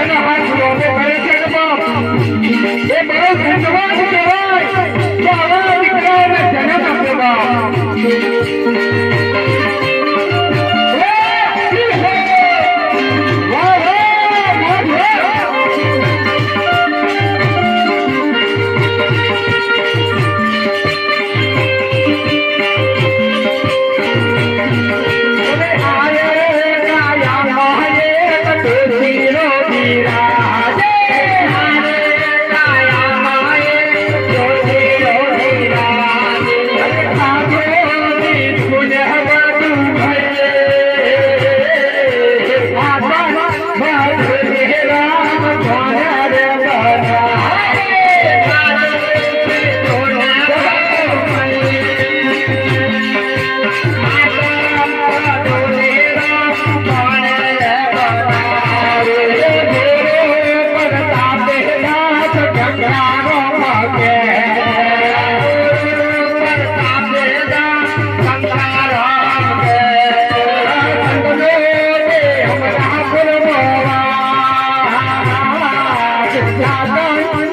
એના હાથ મોટો કરે છે બાપ. એ બરો ધંધવા છે ભાઈ.